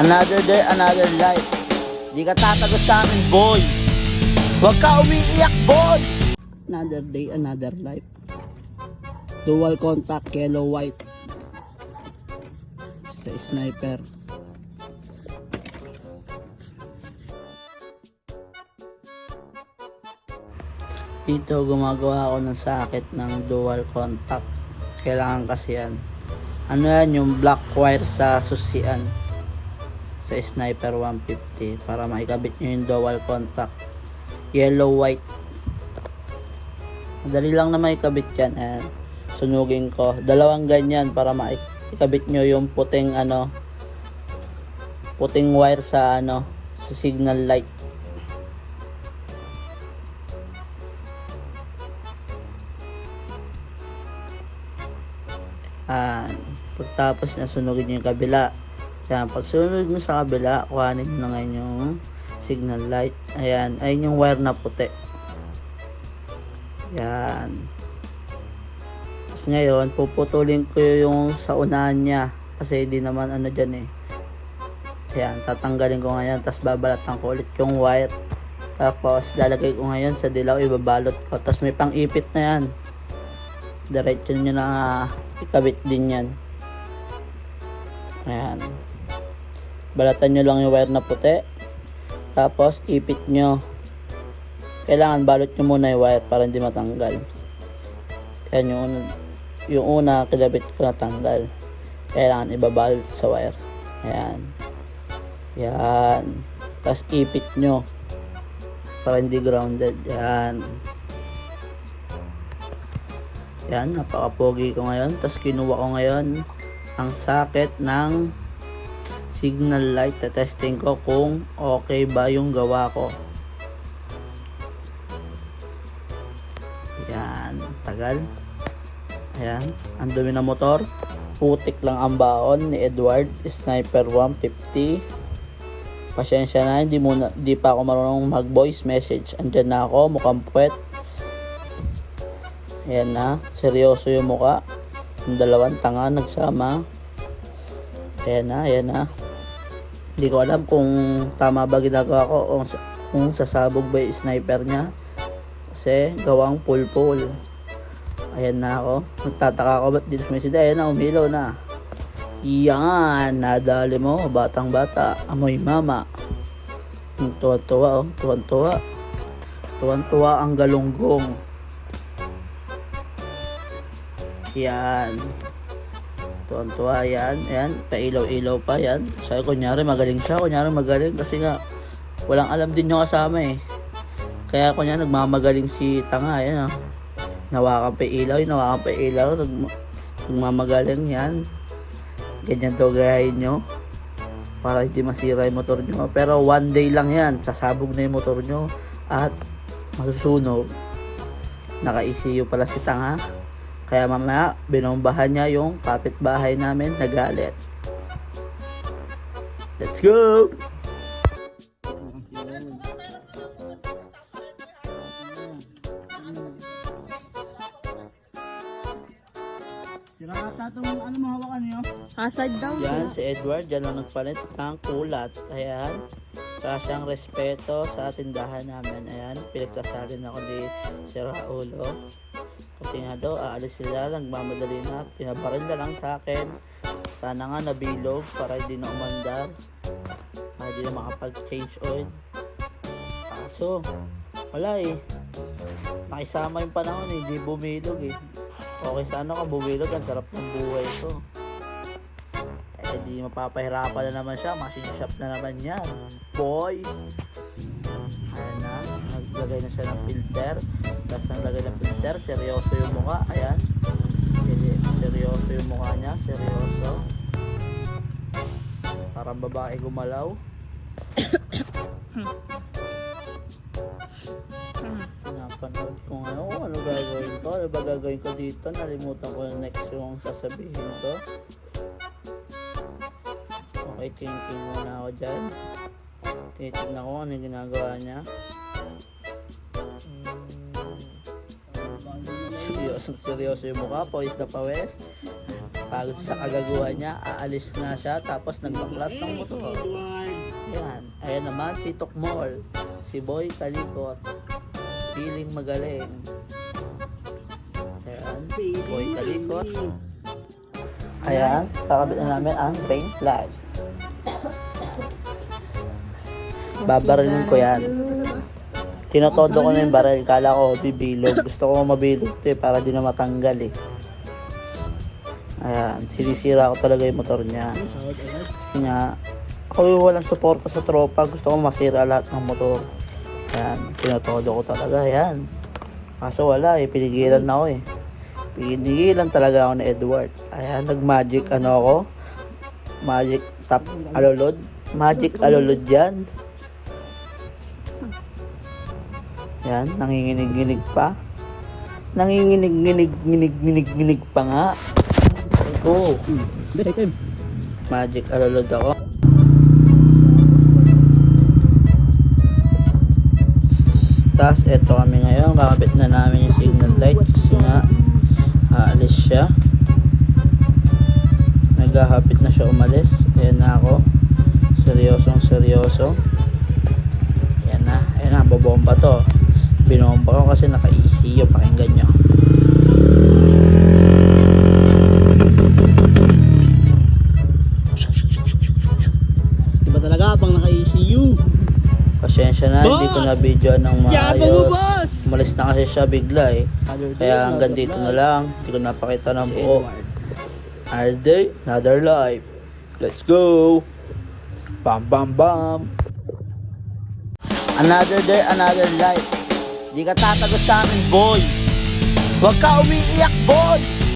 Another day, another life. Di ka tatago sa amin, boy. Huwag ka umiiyak, boy. Another day, another life. Dual contact, yellow white. Sa sniper. Dito gumagawa ako ng sakit ng dual contact. Kailangan kasi yan. Ano yan yung black wire sa susian sa sniper 150 para maikabit nyo yung dual contact. Yellow white. Madali lang na maikabit yan. Ayan. Sunugin ko. Dalawang ganyan para maikabit nyo yung puting ano puting wire sa ano sa signal light. Ayan. Pagtapos na sunugin yung kabila. Ayan. Pag sunod mo sa kabila, kuhanin nyo na ngayon yung signal light. Ayan. Ayun yung wire na puti. Ayan. Tapos ngayon, puputulin ko yung sa unahan niya. Kasi hindi naman ano dyan eh. Ayan. Tatanggalin ko ngayon. Tapos babalatan ko ulit yung wire. Tapos lalagay ko ngayon sa dilaw. Ibabalot ko. Tapos may pang-ipit na yan. Diretso nyo na ikabit din yan. Ayan. Balatan nyo lang yung wire na puti. Tapos, ipit nyo. Kailangan balot nyo muna yung wire para hindi matanggal. Yan yung una, yung una kilabit ko natanggal. Kailangan ibabalot sa wire. Ayan. Yan. Tapos, ipit nyo. Para hindi grounded. Yan. Yan, napaka-pogi ko ngayon. Tapos kinuha ko ngayon ang socket ng signal light. Testing ko kung okay ba yung gawa ko. Yan, tagal. Ayan, ang dumi ng motor. Putik lang ang baon ni Edward Sniper 150. Pasensya na, hindi, muna, hindi pa ako marunong mag-voice message. Andyan na ako, mukhang puwet. Ayan na, seryoso yung muka. Yung dalawang tanga nagsama. Ayan na, ayan na. Hindi ko alam kung tama ba ginagawa ko o kung sasabog ba yung sniper niya. Kasi gawang pull-pull. Ayan na ako. Nagtataka ako ba't dito sumisida. Ayan na, umilaw na. Yan, nadali mo, batang bata. Amoy mama. Yung Tuwan-tuwa, oh. Tuwan-tuwa. Tuwan-tuwa ang galunggong. Yan. Tuwan-tuwa yan. Yan. Pailaw-ilaw pa yan. Sabi kunyari magaling siya. Kunyari magaling kasi nga walang alam din yung kasama eh. Kaya kunyari nagmamagaling si Tanga. Yan oh. Nawakan pa ilaw. yung Nawakan pa ilaw. Nag nagmamagaling yan. Ganyan to gayahin nyo. Para hindi masira yung motor nyo. Pero one day lang yan. Sasabog na yung motor nyo. At masusunog. Naka-ECU pala si Tanga. Kaya mamaya, binombahan niya yung kapitbahay namin na galit. Let's go! Sira ata itong ano mahawakan niyo? Hasad daw. Yan, si Edward, dyan lang nagpalit ng kulat. Ayan. Sa siyang respeto sa tindahan namin. Ayan, pinagsasalin ako ni Sir Raulo. Kasi nga daw, aalis sila, nagmamadali na. Pinabaril na lang sa akin. Sana nga nabilog para hindi na umandar. Para hindi na makapag-change oil. Kaso, wala eh. Nakisama yung panahon eh, hindi bumilog eh. Okay sana ka bumilog, ang sarap ng buhay ko. Eh, di mapapahirapan na naman siya. Machine shop na naman yan. Boy! Naglagay na siya ng filter. Tapos naglagay ng filter. Seryoso yung mukha. Ayan. Seryoso yung mukha niya. Seryoso. Parang babae gumalaw. Napanood ko ngayon kung ano gagawin ko. Ano ba gagawin ko dito? Nalimutan ko yung next yung sasabihin ko. Okay, thinking muna ako dyan. Tinitignan ko ano yung ginagawa niya. Seryoso, seryoso yung mukha. Pawis na pawis. napagod sa kagaguhan niya, aalis na siya, tapos nagbaklas ng motor. Ayan. Ayan naman si Tokmol, si Boy Kalikot, feeling magaling. Ayan, Boy Kalikot. Ayan, kakabit na namin ang train flag. Babarilin ko yan. Tinotodo ko na yung baril. Kala ko bibilog. Gusto ko mabilog to eh, para di na matanggal eh. Ayan, sinisira ko talaga yung motor niya. Kasi nga, ako yung walang suporta sa tropa. Gusto ko masira lahat ng motor. Ayan, tinotodo ko talaga. Ayan. Kaso wala eh, pinigilan na ako eh. Pinigilan talaga ako ni Edward. Ayan, nag-magic ano ako. Magic top alulod. Magic alulod yan. Yan, nanginginig-ginig pa. Nanginginig-ginig-ginig-ginig pa nga. Ito. Magic alulod ako. Tapos eto kami ngayon, kakabit na namin yung signal light kasi nga aalis siya. Naghahapit na siya umalis. Ayan na ako. Seryosong seryoso. Ayan na. Ayan na, bobomba to. Binomba ko kasi naka-ECU. Pakinggan nyo. Diba talaga pang naka-ECU? Pasensya na, hindi ko na video ng maayos. boss! Umalis na kasi siya bigla eh. Kaya hanggang dito na lang. Hindi ko napakita ng buo. Another day, another life. Let's go! Bam bam bam! Another day, another life. Di ka tatago sa amin, boy! Huwag ka umiiyak, boy!